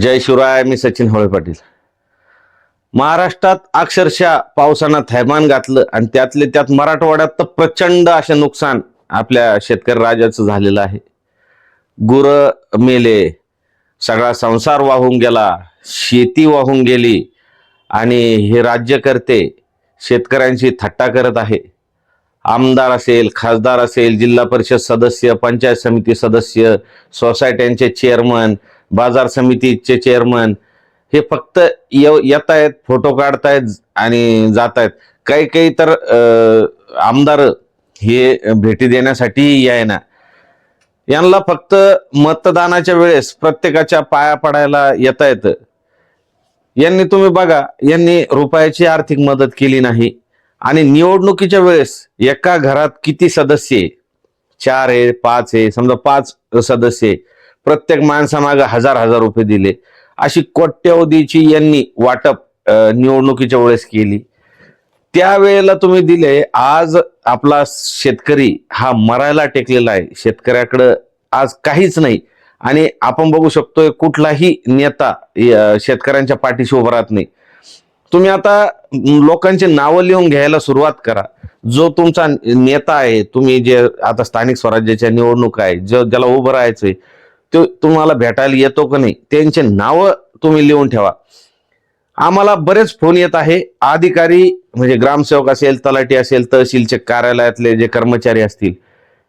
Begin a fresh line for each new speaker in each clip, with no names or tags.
जय शिवराय मी सचिन होळे पाटील. महाराष्ट्रात अक्षरशः पावसानं थैमान घातलं आणि त्यातले त्यात मराठवाड्यात तर प्रचंड असे नुकसान आपल्या शेतकरी राजाचं झालेलं आहे. गुर मेले सगळा संसार वाहून गेला शेती वाहून गेली आणि हे राज्यकर्ते शेतकऱ्यांशी थट्टा करत आहे. आमदार असेल खासदार असेल जिल्हा परिषद सदस्य पंचायत समिती सदस्य सोसायट्यांचे चेअरमन बाजार समितीचे चेअरमन हे फक्त येव येत आहेत फोटो काढतायत आणि जात आहेत काही काही तर अं, आमदार हे भेटी देण्यासाठी यायना. यांना फक्त मतदानाच्या वेळेस प्रत्येकाच्या पाया पडायला येत आहेत यांनी तुम्ही बघा यांनी रुपयाची आर्थिक मदत केली नाही. आणि निवडणुकीच्या वेळेस एका घरात किती सदस्य चार आहे पाच आहे समजा पाच सदस्य आहे. प्रत्येक माणसामागे हजार हजार रुपये दिले. अशी कोट्यवधीची यांनी वाटप निवडणुकीच्या वेळेस केली. त्यावेळेला तुम्ही दिले आज आपला शेतकरी हा मरायला टेकलेला आहे. शेतकऱ्याकडं आज काहीच नाही. आणि आपण बघू शकतोय कुठलाही नेता शेतकऱ्यांच्या पाठीशी उभा राहत नाही. तुम्ही आता लोकांची नावं लिहून घ्यायला सुरुवात करा. जो तुमचा नेता आहे तुम्ही जे आता स्थानिक स्वराज्याच्या निवडणूक आहे जो ज्याला उभं राहायचंय तो तुम्हाला भेटायला येतो का नाही त्यांचे नावं तुम्ही लिहून ठेवा. आम्हाला बरेच फोन येत आहे. अधिकारी म्हणजे ग्रामसेवक असेल तलाठी असेल तहसीलचे कार्यालयातले जे कर्मचारी असतील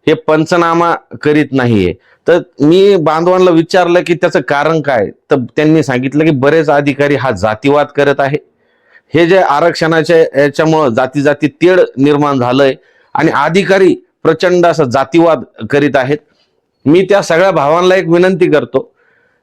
हे पंचनामा करीत नाहीये. तर मी बांधवांना विचारलं की त्याचं कारण काय? तर त्यांनी सांगितलं की बरेच अधिकारी हा जातीवाद करत आहे. हे जे आरक्षणाच्या याच्यामुळं जाती जाती तेढ निर्माण झालंय आणि अधिकारी प्रचंड असं जातीवाद करीत आहेत. मी त्या सगळ्या भावांना एक विनंती करतो.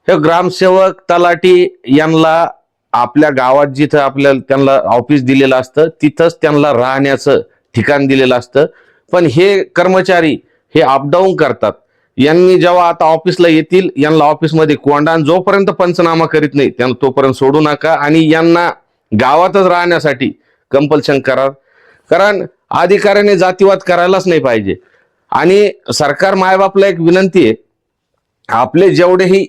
हे ग्रामसेवक तलाठी यांना आपल्या गावात जिथं आपल्या त्यांना ऑफिस दिलेलं असतं तिथंच त्यांना राहण्याचं ठिकाण दिलेलं असतं. पण हे कर्मचारी हे अपडाऊन करतात. यांनी जेव्हा आता ऑफिसला येतील यांना ऑफिसमध्ये कोंडा जोपर्यंत पंचनामा करीत नाही त्यांना तोपर्यंत सोडू नका आणि यांना गावातच राहण्यासाठी कंपल्शन करा कारण अधिकाऱ्याने जातीवाद करायलाच नाही पाहिजे. आणि सरकार मायबापला एक विनंती आहे. आपले जेवढेही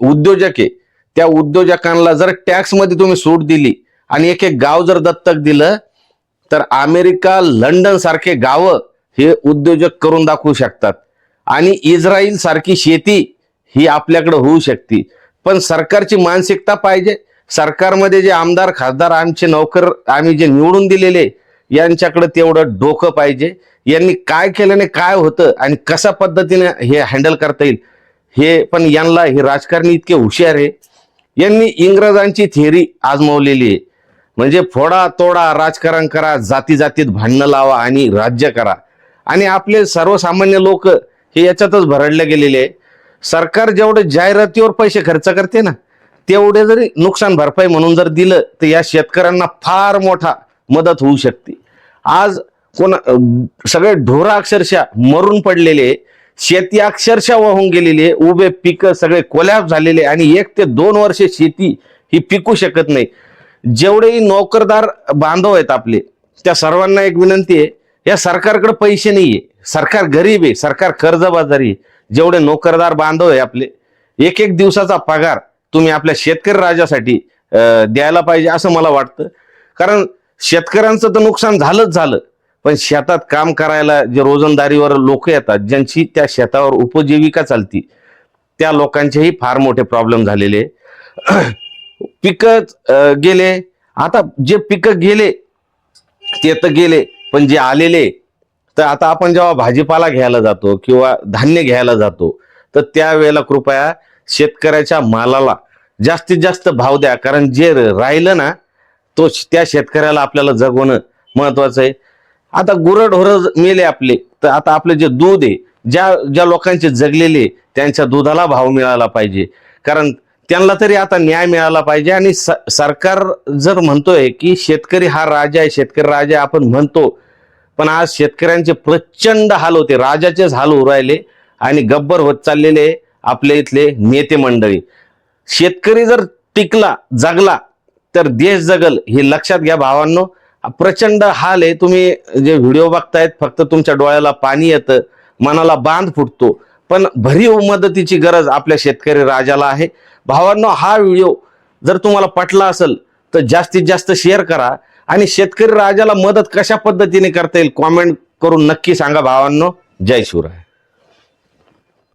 उद्योजक आहे त्या उद्योजकांना जर टॅक्समध्ये तुम्ही सूट दिली आणि एक एक गाव जर दत्तक दिलं तर अमेरिका लंडन सारखे गावं हे उद्योजक करून दाखवू शकतात. आणि इस्रायल सारखी शेती ही आपल्याकडे होऊ शकते. पण सरकारची मानसिकता पाहिजे. सरकारमध्ये जे आमदार खासदार आमचे नोकर आम्ही जे निवडून दिलेले यांच्याकडे तेवढं डोकं पाहिजे. यांनी काय केल्याने काय होतं आणि कशा पद्धतीने हे हँडल करता येईल हे पण यांना हे राजकारणी इतके हुशार आहे. यांनी इंग्रजांची थेअरी आजमावलेली आहे. म्हणजे फोडा तोडा राजकारण करा जाती जातीत भांडणं लावा आणि राज्य करा. आणि आपले सर्वसामान्य लोक हे याच्यातच भरडले गेलेले आहे. सरकार जेवढे जाहिरातीवर पैसे खर्च करते ना तेवढे जरी नुकसान भरपाई म्हणून जर दिलं तर या शेतकऱ्यांना फार मोठा मदत होऊ शकते. आज कोणा सगळे ढोरा अक्षरशः मरून पडलेले शेती अक्षरशः वाहून गेलेली आहे. उभे पिकं सगळे कोलॅप झालेले आणि एक ते दोन वर्षे शेती ही पिकू शकत नाही. जेवढेही नोकरदार बांधव आहेत आपले त्या सर्वांना एक विनंती आहे या सरकारकडे पैसे नाहीये. सरकार गरीब आहे. सरकार कर्जबाजारी आहे. जेवढे नोकरदार बांधव आहे आपले एक एक दिवसाचा पगार तुम्ही आपल्या शेतकरी राजासाठी द्यायला पाहिजे असं मला वाटतं. कारण शेतकऱ्यांचं तर नुकसान झालंच झालं. पण शेतात काम करायला जे रोजंदारीवर लोक येतात ज्यांची त्या शेतावर उपजीविका चालती त्या लोकांचेही फार मोठे प्रॉब्लेम झालेले. पिकं गेले. आता जे पिकं गेले ते तर गेले पण जे आलेले तर आता आपण जेव्हा भाजीपाला घ्यायला जातो किंवा धान्य घ्यायला जातो तर त्यावेळेला कृपया शेतकऱ्याच्या मालाला जास्तीत जास्त भाव द्या. कारण जे राहिलं ना तो त्या शेतकऱ्याला आपल्याला जगवणं महत्वाचं आहे. आता गुरंढोरं मेले आपले तर आता आपलं जे दूध आहे ज्या ज्या लोकांचे जगलेले त्यांच्या दुधाला भाव मिळाला पाहिजे. कारण त्यांना तरी आता न्याय मिळाला पाहिजे आणि स- सरकार जर म्हणतोय की शेतकरी हा राजा आहे शेतकरी राजा आपण म्हणतो. पण आज शेतकऱ्यांचे प्रचंड हाल होते राजाचेच हाल उरायले राहिले आणि गब्बर होत चाललेले आपले इथले नेते मंडळी. शेतकरी जर टिकला जगला तर देश जगल हे लक्षात घ्या भावांनो. प्रचंड हाल आहे. तुम्ही जे व्हिडिओ बघतायत फक्त तुमच्या डोळ्याला पाणी येतं मनाला बांध फुटतो. पण भरीव मदतीची गरज आपल्या शेतकरी राजाला आहे. भावांनो हा व्हिडिओ जर तुम्हाला पटला असेल तर जास्तीत जास्त शेअर करा. आणि शेतकरी राजाला मदत कशा पद्धतीने करता येईल कॉमेंट करून नक्की सांगा भावांनो. जय शिवराय.